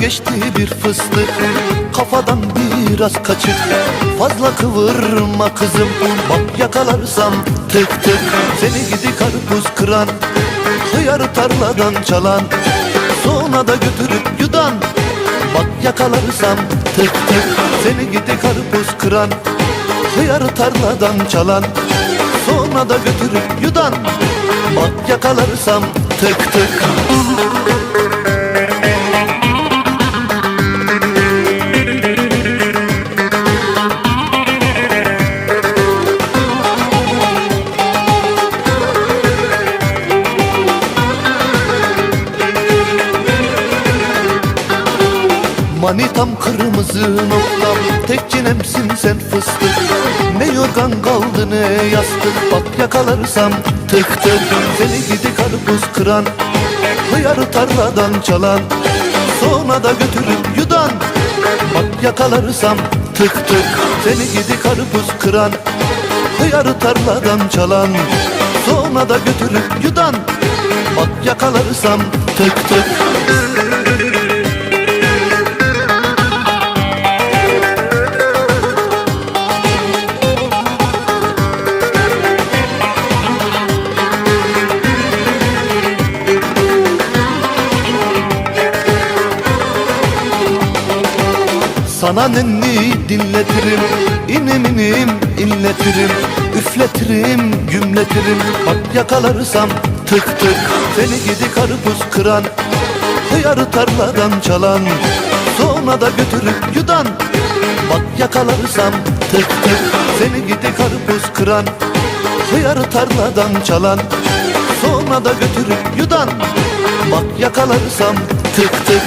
Geçti bir fıstık. Kafadan biraz kaçık. Fazla kıvırma kızım. Bak yakalarsam tık tık. Seni gidi karpuz kıran. Hıyarı tarladan çalan. Sonra da götürüp yudan. Bak yakalarsam tık tık. Seni gidi karpuz kıran. Hıyarı tarladan çalan. Sonra da götürüp yudan. Bak yakalarsam tık tık Manitam kırmızı noktam Tek çinemsin sen fıstık. Ne yorgan kaldı ne yastık Bak yakalarsam tık tık. Seni gidi karpuz kıran Hıyarı tarladan çalan. Sonra da götürüp yudan Bak yakalarsam tık tık. Seni gidi karpuz kıran Hıyarı tarladan çalan. Sonra da götürüp yudan Bak yakalarsam tık tık Sana nenni dinletirim İnim inim inletirim Üfletirim gümletirim. Bak yakalarsam tık tık Seni gidi karpuz kıran Hıyarı tarladan çalan. Sonra da götürüp yudan Bak yakalarsam tık tık Seni gidi karpuz kıran Hıyarı tarladan çalan. Sonra da götürüp yudan Bak yakalarsam tık tık